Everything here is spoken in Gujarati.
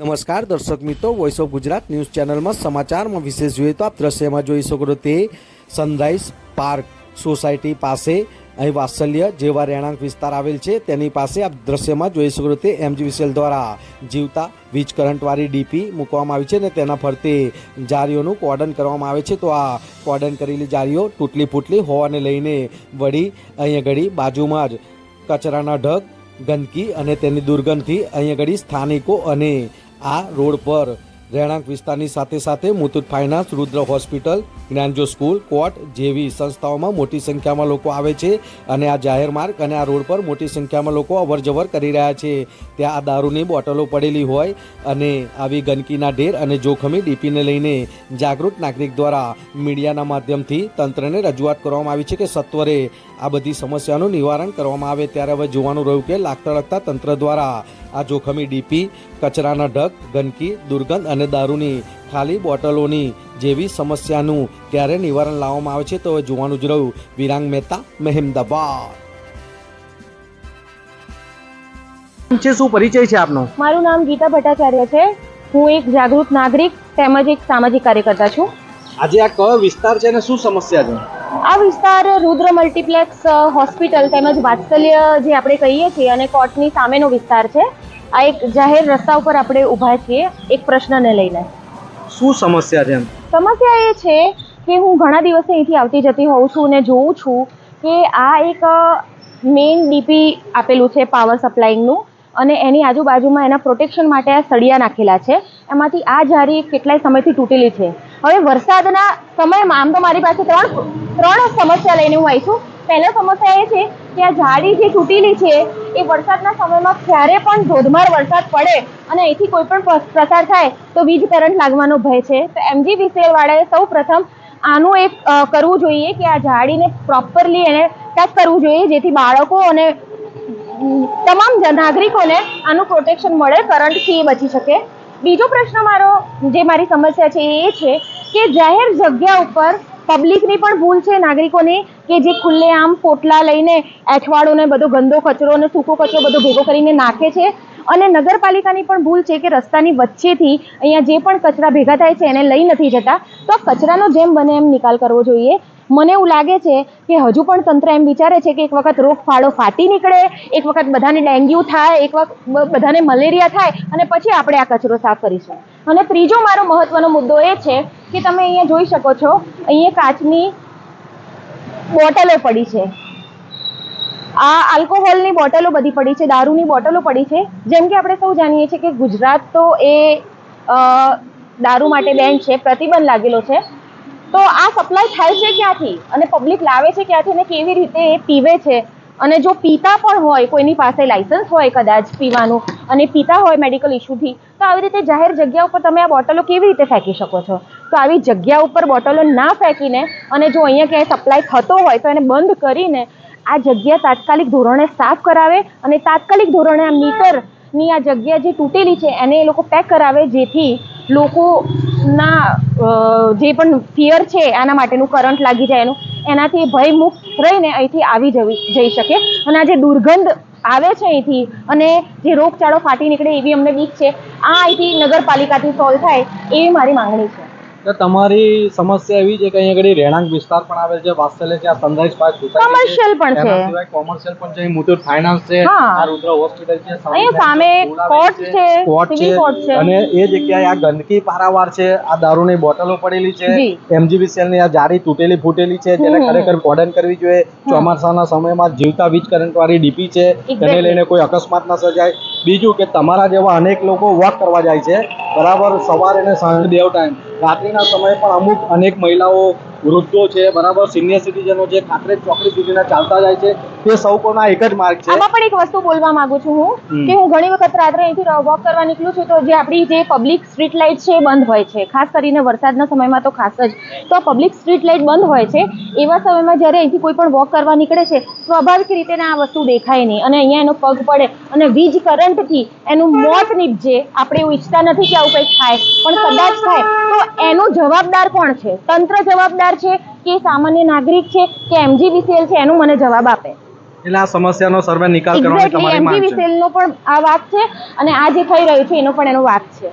નમસ્કાર, દર્શક મિત્રો વોઇસ ઓફ ગુજરાત ન્યૂઝ ચેનલમાં સમાચારમાં વિશેષ જોઈએ તો આપ દ્રશ્યમાં જોઈ શકો તે સનરાઈઝ પાર્ક સોસાયટી પાસે અહીં વાત્સલ્ય જેવા રહેણાંક વિસ્તાર આવેલ છે. તેની પાસે આપ દ્રશ્યમાં જોઈ શકો તે એમજીવીસીએલ દ્વારા જીવતા વીજ કરંટવાળી ડીપી મૂકવામાં આવી છે અને તેના ફરતે જારીઓનું કોર્ડન કરવામાં આવે છે. તો આ કોર્ડન કરેલી જારીઓ તૂટલી ફૂટલી હોવાને લઈને વળી અહીંયા ઘડી બાજુમાં જ કચરાના ઢગ, ગંદકી અને તેની દુર્ગંધથી અહીં આગળ સ્થાનિકો અને આ રોડ પર રહેણાંક વિસ્તારની સાથે સાથે મુથુટ ફાઇનાન્સ, રુદ્ર હોસ્પિટલ જ્ઞાનજો સ્કૂલ કોર્ટ જેવી સંસ્થાઓમાં મોટી સંખ્યામાં લોકો આવે છે અને આ જાહેર માર્ગ અને આ રોડ પર મોટી સંખ્યામાં લોકો અવરજવર કરી રહ્યા છે. ત્યાં આ દારૂની બોટલો પડેલી હોય અને આવી ગંદકીના ઢેર અને જોખમી ડીપીને લઈને જાગૃત નાગરિક દ્વારા મીડિયાના માધ્યમથી તંત્રને રજૂઆત કરવામાં આવી છે કે સત્વરે આ બધી સમસ્યાનું નિવારણ કરવામાં આવે ત્યારે હવે જોવાનું રહ્યું કે લાગતા લગતા તંત્ર દ્વારા આ જોખમી ડીપી, કચરાના ઢગ, ગંદકી, દુર્ગંધ અને દારૂની ખાલી બોટલોની જેવી સમસ્યાનું ક્યારે નિવારણ લાવવામાં આવે છે તો હવે જોવાનું જ રહ્યું. વિરાંગ મહેતા મહેમદાબાદ. છે શું પરિચય છે આપનો? મારું નામ ગીતા ભટ્ટાચાર્ય છે. હું એક જાગૃત નાગરિક તેમજ એક સામાજિક કાર્યકર્તા છું. આજે આ કયો વિસ્તાર છે અને શું સમસ્યા છે? આ વિસ્તાર રુદ્ર મલ્ટીપ્લેક્સ હોસ્પિટલ તેમજ વાત્સલ્ય જે આપણે કહીએ છીએ અને કોર્ટની સામેનો વિસ્તાર છે. આ એક જાહેર રસ્તા ઉપર આપણે ઊભા છીએ એક પ્રશ્નને લઈને. શું સમસ્યા છે સમસ્યા એ છે કે હું ઘણા દિવસે અહીંથી આવતી જતી હોઉં છું અને જોઉં છું કે આ એક મેઇન ડીપી આપેલું છે પાવર સપ્લાયિંગનું અને એની આજુબાજુમાં એના પ્રોટેક્શન માટે આ સળિયા નાખેલા છે. એમાંથી આ જારી કેટલાય સમયથી તૂટેલી છે. હવે વરસાદના સમયમાં આમ તો મારી પાસે ત્રણ ત્રણ સમસ્યા લઈને હું આવી છું. પહેલી સમસ્યા એ છે કે આ જાળી જે તૂટેલી છે, એ વરસાદના સમયમાં ક્યારે પણ ધોધમાર વરસાદ પડે અને અહીંથી કોઈ પણ પ્રસાર થાય, તો વીજ કરંટ લાગવાનો ભય છે. તો એમજી વિસેલવાળાએ સૌ પ્રથમ આનું એક કરવું જોઈએ કે આ જાળીને પ્રોપરલી એને ટચ કરવું જોઈએ, જેથી બાળકો અને તમામ નાગરિકોને આનું પ્રોટેક્શન મળે, કરંટથી બચી શકે. બીજો પ્રશ્ન મારો, જે મારી સમસ્યા છે એ છે કે જાહેર જગ્યા ઉપર પબ્લિકની પણ ભૂલ છે નાગરિકોની કે જે ખુલ્લેઆમ પોટલા લઈને એઠવાડોને બધો ગંદો કચરો અને સૂકો કચરો બધો ભેગો કરીને નાખે છે. અને નગરપાલિકાની પણ ભૂલ છે કે રસ્તાની વચ્ચેથી અહીંયા જે પણ કચરા ભેગા થાય છે એને લઈ નથી જતા. તો કચરાનો જેમ બને એમ નિકાલ કરવો જોઈએ. મને એવું લાગે છે કે હજુ પણ તંત્ર એમ વિચારે છે કે એક વખત રોગ ફાળો ફાટી નીકળે, એક વખત બધાને ડેન્ગ્યુ થાય, એક વખત બધાને મલેરિયા થાય અને પછી આપણે આ કચરો સાફ કરીશું. અને ત્રીજો મારો મહત્વનો મુદ્દો એ છે કે તમે અહીંયા જોઈ શકો છો, અહીંયા કાચની બોટલો પડી છે. આ આલ્કોહોલની બોટલો બધી પડી છે, દારૂની બોટલો પડી છે. જેમ કે આપણે સૌ જાણીએ છીએ કે ગુજરાત તો એ દારૂ માટે બેન છે, પ્રતિબંધ લાગેલો છે. તો આ સપ્લાય થાય છે ક્યાંથી? અને પબ્લિક લાવે છે ક્યાંથી? અને કેવી રીતે એ પીવે છે? અને જો પીતા પણ હોય, કોઈની પાસે લાયસન્સ હોય કદાચ પીવાનું, અને પીતા હોય મેડિકલ ઇસ્યુથી તો આવી રીતે જાહેર જગ્યા ઉપર તમે આ બોટલો કેવી રીતે ફેંકી શકો છો? તો આવી જગ્યા ઉપર બોટલો ના ફેંકીને અને જો અહીંયા ક્યાંય સપ્લાય થતો હોય તો એને બંધ કરીને આ જગ્યા તાત્કાલિક ધોરણે સાફ કરાવે અને તાત્કાલિક ધોરણે આ મીટરની આ જગ્યા જે તૂટેલી છે એને એ લોકો પેક કરાવે જેથી લોકોના જે પણ ફિયર છે આના માટેનું કરંટ લાગી જાય એનું, એનાથી ભયમુક્ત રહીને અહીંથી આવી જવી, જઈ શકે. અને આ જે દુર્ગંધ આવે છે અહીંથી અને જે રોગચાળો ફાટી નીકળે એવી અમને બીક છે, આ અહીંથી નગરપાલિકાથી સોલ્વ થાય એવી મારી માંગણી છે. તો તમારી સમસ્યા એવી છે કે અહીંયા આગળ રહેણાંક વિસ્તાર પણ આવેલ છે વાત્સલ્ય છે આ સનરાઈઝ પાર્ક કોમર્શિયલ પણ છે. સિવાય કોમર્શિયલ પણ છે મુથુટ ફાઇનાન્સ છે આ રુદ્ર હોસ્પિટલ છે અહીંયા સામે કોર્ટ છે, કોર્ટ છે. અને એ જગ્યાએ આ ગંદકી પારાવાર છે આ દારૂની બોટલો પડેલી છે એમજીબી સેલની ની આ જારી તૂટેલી ફૂટેલી છે જેને. ખરેખર કોડન કરવી જોઈએ. ચોમાસાના સમયમાં જીવતા વીજ કરંટ વાળી ડીપી છે એને તેને લઈને કોઈ અકસ્માત ના સર્જાય. બીજું કે તમારા જેવા અનેક લોકો વોક કરવા જાય છે બરાબર, સવારે અને સાંજે બે ટાઈમ રાત્રિના સમયે પણ અમુક અનેક મહિલાઓ વૃદ્ધો છે, બરાબર સિનિયર સિટીઝનો છે કાંકરેજ ચોકડી સુધીના ચાલતા જાય છે. તે સૌ કોના એક જ માર્ગ છે. આમાં પણ એક વસ્તુ બોલવા માંગુ છું હું કે હું ઘણી વખત રાત્રે અહીંથી વોક કરવા નીકળું છું તો જે આપણી જે પબ્લિક સ્ટ્રીટ લાઇટ છે એ બંધ હોય છે. ખાસ કરીને વરસાદના સમયમાં તો ખાસ જ. તો પબ્લિક સ્ટ્રીટ લાઇટ બંધ હોય છે એવા સમયમાં જ્યારે અહીંથી કોઈ પણ વોક કરવા નીકળે છે સ્વાભાવિક રીતે આ વસ્તુ દેખાય નહીં. અને અહીંયા એનો પગ પડે અને વીજ કરંટથી એનું મોત નીપજે. આપણે એવું ઈચ્છતા નથી કે આવું કંઈક થાય. પણ કદાચ થાય. તો એનો જવાબદાર કોણ છે? તંત્ર જવાબદાર છે કે સામાન્ય નાગરિક છે કે એમજીવીસીએલ છે? એનું મને જવાબ આપે. એટલે આ સમસ્યાનો સર્વે નિકાલ કરવાની તમારી માંગ છે. એમજીવીસીએલ વિસેલનો પણ આ વાત છે અને આ જે થઈ રહ્યું છે એનો પણ એનો વાત છે.